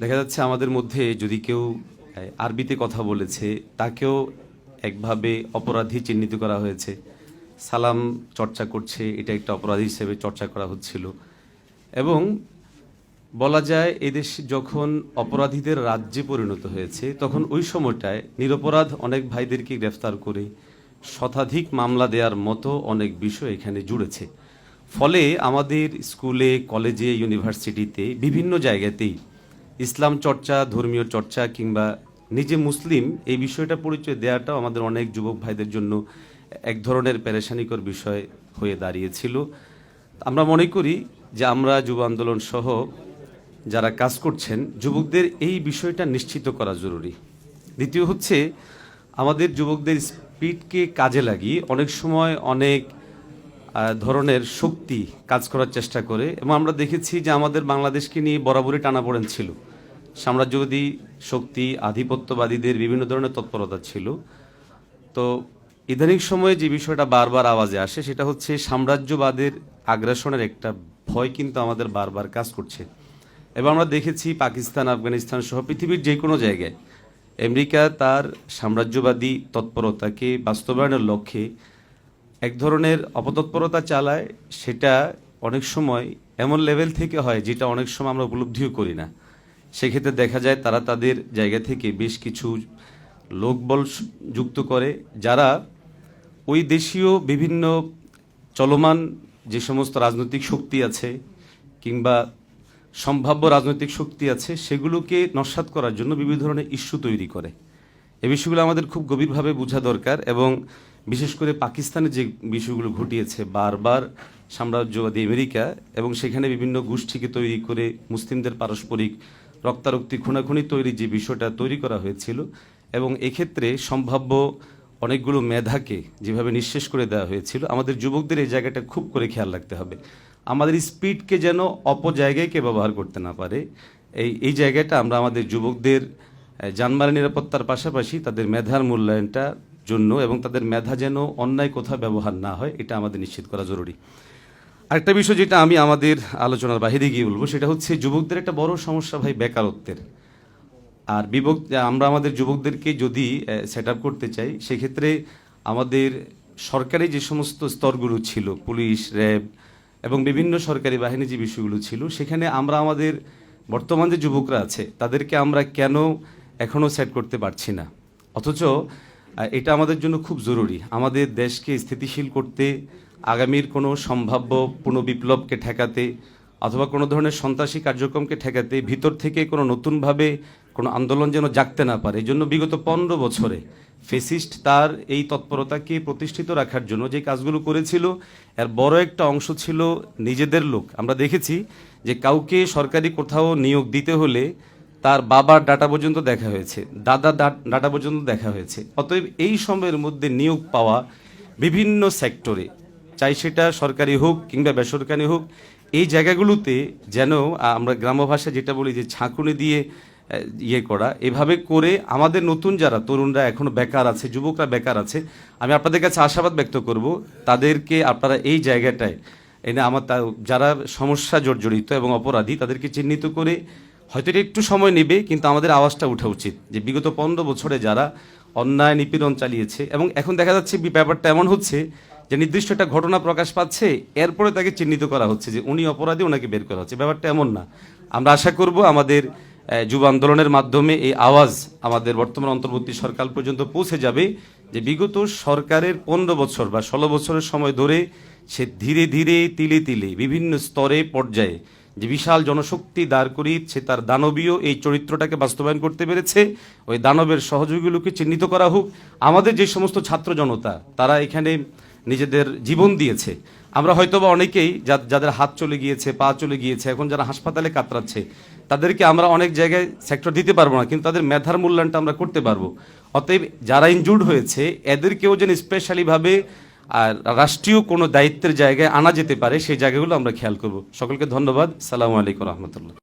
দেখা যাচ্ছে আমাদের মধ্যে যদি কেউ আরবিতে কথা বলেছে, তাকেও একভাবে অপরাধী চিহ্নিত করা হয়েছে। সালাম চর্চা করছে, এটা একটা অপরাধী হিসেবে চর্চা করা হচ্ছিল। এবং বলা যায়, এদেশ যখন অপরাধীদের রাজ্যে পরিণত হয়েছে, তখন ওই সময়টায় নিরপরাধ অনেক ভাইদেরকে গ্রেফতার করে শতাধিক মামলা দেওয়ার মতো অনেক বিষয় এখানে জুড়েছে। ফলে আমাদের স্কুলে, কলেজে, ইউনিভার্সিটিতে, বিভিন্ন জায়গাতেই ইসলাম চর্চা, ধর্মীয় চর্চা কিংবা নিজে মুসলিম, এই বিষয়টা পরিচয় দেওয়াটাও আমাদের অনেক যুবক ভাইদের জন্য এক ধরনের পেরেশানিকর বিষয় হয়ে দাঁড়িয়েছিল। আমরা মনে করি যে আমরা যুব আন্দোলন সহ যারা কাজ করছেন, যুবকদের এই বিষয়টা নিশ্চিত করা জরুরি। দ্বিতীয় হচ্ছে, আমাদের যুবকদের স্পিডকে কাজে লাগিয়ে অনেক সময় অনেক ধরনের শক্তি কাজ করার চেষ্টা করে এবং আমরা দেখেছি যে আমাদের বাংলাদেশকে নিয়ে বরাবরই টানাপোড়েন ছিল। সাম্রাজ্যবাদী শক্তি, আধিপত্যবাদীদের বিভিন্ন ধরনের তৎপরতা ছিল। তো ইদানিং সময়ে যে বিষয়টা বারবার আওয়াজে আসে সেটা হচ্ছে সাম্রাজ্যবাদের আগ্রাসনের একটা ভয় কিন্তু আমাদের বারবার কাজ করছে। এবং আমরা দেখেছি পাকিস্তান, আফগানিস্তান সহ পৃথিবীর যে কোনো জায়গায় আমেরিকা তার সাম্রাজ্যবাদী তৎপরতাকে বাস্তবায়নের লক্ষ্যে এক ধরনের অপতৎপরতা চালায়, সেটা অনেক সময় এমন লেভেল থেকে হয় যেটা অনেক সময় আমরা উপলব্ধিও করি না। সেক্ষেত্রে দেখা যায় তারা তাদের জায়গা থেকে বেশ কিছু লোকবল যুক্ত করে, যারা ওই দেশীয় বিভিন্ন চলমান যে সমস্ত রাজনৈতিক শক্তি আছে কিংবা সম্ভাব্য রাজনৈতিক শক্তি আছে, সেগুলোকে নস্বাত করার জন্য বিভিন্ন ধরনের ইস্যু তৈরি করে। এই বিষয়গুলো আমাদের খুব গভীরভাবে বোঝা দরকার এবং বিশেষ করে পাকিস্তানে যে বিষয়গুলো ঘটিয়েছে, বারবার সাম্রাজ্যবাদী আমেরিকা এবং সেখানে বিভিন্ন গোষ্ঠীকে তৈরি করে মুসলিমদের পারস্পরিক রক্তারক্তি খুনাখুনি তৈরি যে বিষয়টা তৈরি করা হয়েছিল এবং এক্ষেত্রে সম্ভাব্য অনেকগুলো মেধাকে যেভাবে নিঃশেষ করে দেওয়া হয়েছিল, আমাদের যুবকদের এই জায়গাটা খুব করে খেয়াল রাখতে হবে। আমাদের স্পিডকে যেন অপজায়গায় কে ব্যবহার করতে না পারে, এই এই জায়গাটা আমরা আমাদের যুবকদের জানমালের নিরাপত্তার পাশাপাশি তাদের মেধার মূল্যায়নটা জন্য এবং তাদের মেধা যেন অন্যায় কোথাও ব্যবহার না হয়, এটা আমাদের নিশ্চিত করা জরুরি। আরেকটা বিষয় যেটা আমি আমাদের আলোচনার বাহিরে গিয়ে বলব, সেটা হচ্ছে যুবকদের একটা বড় সমস্যা ভাই বেকারত্বের। আর বিভক আমরা আমাদের যুবকদেরকে যদি সেট আপ করতে চাই, সেক্ষেত্রে আমাদের সরকারি যে সমস্ত স্তরগুলো ছিল, পুলিশ, র্যাব এবং বিভিন্ন সরকারি বাহিনী যে বিষয়গুলো ছিল, সেখানে আমরা আমাদের বর্তমান যে যুবকরা আছে, তাদেরকে আমরা কেন এখনও সেট করতে পারছি না? অথচ এটা আমাদের জন্য খুব জরুরি। আমাদের দেশকে স্থিতিশীল করতে, আগামীর কোনো সম্ভাব্য পুনঃ বিপ্লবকে ঠেকাতে অথবা কোনো ধরনের সন্ত্রাসী কার্যক্রমকে ঠেকাতে ভিতর থেকে কোনো নতুনভাবে কোনো আন্দোলন যেন জাগতে না পারে। এই জন্য বিগত পনেরো বছরে ফেসিস্ট তার এই তৎপরতাকে প্রতিষ্ঠিত রাখার জন্য যে কাজগুলো করেছিল, এর বড় একটা অংশ ছিল নিজেদের লোক। আমরা দেখেছি যে কাউকে সরকারি কোথাও নিয়োগ দিতে হলে তার বাবার ডাটা পর্যন্ত দেখা হয়েছে দাদা ডাটা পর্যন্ত দেখা হয়েছে। অতএব এই সময়ের মধ্যে নিয়োগ পাওয়া বিভিন্ন সেক্টরে, চাই সেটা সরকারি হোক কিংবা বেসরকারি হোক, এই জায়গাগুলোতে যেন আমরা গ্রাম্য ভাষায় যেটা বলি যে ছাঁকুনি দিয়ে ইয়ে করা। এভাবে করে আমাদের নতুন যারা তরুণরা এখনও বেকার আছে, যুবকরা বেকার আছে, আমি আপনাদের কাছে আশাবাদ ব্যক্ত করব, তাদেরকে আপনারা এই জায়গাটায়, এনে আমার যারা সমস্যা জর্জরিত এবং অপরাধী, তাদেরকে চিহ্নিত করে হয়তো এটা একটু সময় নেবে, কিন্তু আমাদের আওয়াজটা ওঠা উচিত যে বিগত পনেরো বছরে যারা অন্যায় নিপীড়ন চালিয়েছে এবং এখন দেখা যাচ্ছে ব্যাপারটা এমন হচ্ছে যে নির্দিষ্ট একটা ঘটনা প্রকাশ পাচ্ছে, এরপরে তাকে চিহ্নিত করা হচ্ছে যে উনি অপরাধী, ওনাকে বের করা হচ্ছে। ব্যাপারটা এমন না। আমরা আশা করব আমাদের যুব আন্দোলনের মাধ্যমে এই আওয়াজ আমাদের বর্তমান অন্তর্বর্তী সরকার পর্যন্ত পৌঁছে যাবে যে বিগত সরকারের পনেরো বছর বা ষোলো বছরের সময় ধরে সে ধীরে ধীরে, তিলে তিলে বিভিন্ন স্তরে, পর্যায়ে যে বিশাল জনশক্তি দাঁড় করিয়ে সে তার দানবীয় এই চরিত্রটাকে বাস্তবায়ন করতে পেরেছে, ওই দানবের সহযোগীগুলোকে চিহ্নিত করা হোক। আমাদের যে সমস্ত ছাত্র জনতা, তারা এখানে নিজেদের জীবন দিয়েছে। আমরা হয়তোবা অনেকেই যাদের হাত চলে গিয়েছে, পা চলে গিয়েছে, এখন যারা হাসপাতালে কাতরাচ্ছে, তাদেরকে আমরা অনেক জায়গায় সেক্টর দিতে পারব না, কিন্তু তাদের মেধার মূল্যায়নটা আমরা করতে পারব। অতএব যারা ইনজুর্ড হয়েছে, এদেরকেও যেন স্পেশালিভাবে আর রাষ্ট্রীয় কোনো দায়িত্বের জায়গায় আনা যেতে পারে, সেই জায়গাগুলো আমরা খেয়াল করব। সকলকে ধন্যবাদ। সালামু আলাইকুম রহমতুল্লাহ।